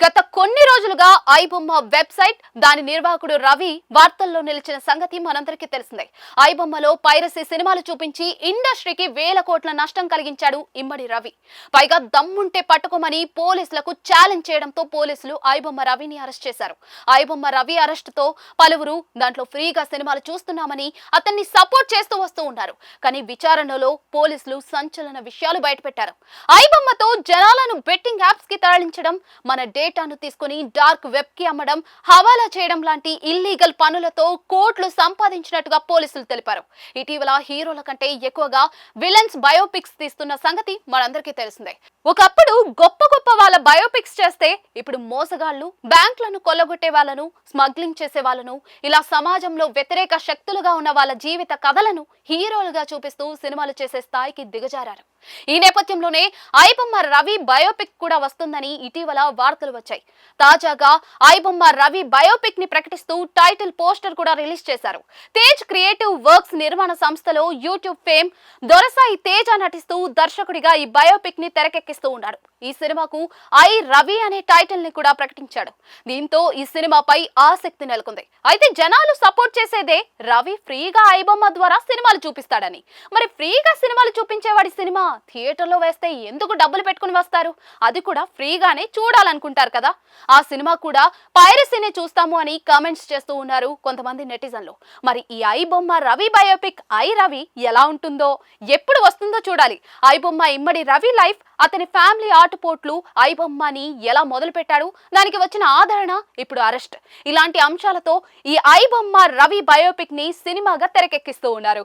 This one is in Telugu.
గత కొన్ని రోజులుగా ఐబొమ్మ వెబ్సైట్ దాని నిర్వాహకుడు రవి వార్తల్లో నిలిచిన సంగతి మనందరికీ తెలిసిందే. ఐబొమ్మలో పైరసీ సినిమాలు చూపించి ఇండస్ట్రీకి వేల కోట్ల నష్టం కలిగించాడు ఇమ్మడి రవి. పైగా దమ్ముంటే పట్టుకోమని పోలీసులకు ఛాలెంజ్ చేయడంతో పోలీసులు ఐబొమ్మ రవిని అరెస్ట్ చేశారు. ఐబొమ్మ రవి అరెస్టుతో పలువురు దాంట్లో ఫ్రీగా సినిమాలు చూస్తున్నామని అతన్ని సపోర్ట్ చేస్తూ వస్తూ ఉన్నారు. కానీ విచారణలో పోలీసులు సంచలన విషయాలు బయటపెట్టారు. ఐబొమ్మతో జనాలను బెట్టింగ్ యాప్స్కి తరలించడం మన డేటాను తీసుకుని డార్క్ వెబ్కి అమ్మడం హవాలా చేయడం లాంటి ఇల్లీగల్ పనులతో కోట్లు సంపాదించినట్టుగా పోలీసులు తెలిపారు. ఇటీవల హీరోల కంటే ఎక్కువగా విలన్స్ బయోపిక్స్ తీస్తున్న సంగతి మనందరికీ తెలిసిందే. ఒకప్పుడు గొప్ప గొప్ప వాళ్ళ బయోపిక్స్ చేస్తే ఇప్పుడు మోసగాళ్ళు బ్యాంకులను కొల్లగొట్టే వాళ్ళను స్మగ్లింగ్ చేసే వాళ్ళను ఇలా సమాజంలో వ్యతిరేక శక్తులుగా ఉన్న వాళ్ళ జీవిత కథలను హీరోలుగా చూపిస్తూ సినిమాలు చేసే స్థాయికి దిగజారారు. ఈ నేపథ్యంలోనే ఐబొమ్మ రవి బయోపిక్ కూడా వస్తుందని ఇటీవల వార్తలు వచ్చాయి. తాజాగా ఐబొమ్మ రవి బయోపిక్ని ప్రకటిస్తూ టైటిల్ పోస్టర్ కూడా రిలీజ్ చేశారు. తేజ్ క్రియేటివ్ వర్క్స్ నిర్మాణ సంస్థలో యూట్యూబ్ ఫేమ్ దొరసాయి తేజ నటిస్తూ దర్శకుడిగా ఈ బయోపిక్ని తెరకెక్కిస్తూ ఉన్నాడు. ఈ సినిమాకు ఐ రవి అనే టైటిల్ని కూడా ప్రకటించాడు. దీంతో ఈ సినిమాపై ఆసక్తి నెలకొంది. అయితే జనాలు సపోర్ట్ చేసేదే రవి ఫ్రీగా ఐబొమ్మ ద్వారా సినిమాలు చూపిస్తాడని. మరి ఫ్రీగా సినిమాలు చూపించేవాడి సినిమా థియేటర్లో వేస్తే ఎందుకు డబ్బులు పెట్టుకుని వస్తారు? అది కూడా ఫ్రీగానే అనుకుంటారు కదా? ఆ సినిమా కూడా పైరసీనే చూస్తాము అని కామెంట్స్ చేస్తూ ఉన్నారు కొంతమంది నెటిజన్లు. మరి ఈ ఐ బొమ్మ రవి బయోపిక్ ఐ రవి ఎలా ఉంటుందో ఎప్పుడు వస్తుందో చూడాలి. ఐ బొమ్మ ఇమ్మడి రవి లైఫ్ అతని ఫ్యామిలీ ఆటుపోట్లు ఐ బొమ్మని ఎలా మొదలు పెట్టాడు దానికి వచ్చిన ఆదరణ ఇప్పుడు అరెస్ట్. ఇలాంటి అంశాలతో ఈ ఐ బొమ్మ రవి బయోపిక్ని సినిమాగా తెరకెక్కిస్తూ ఉన్నారు.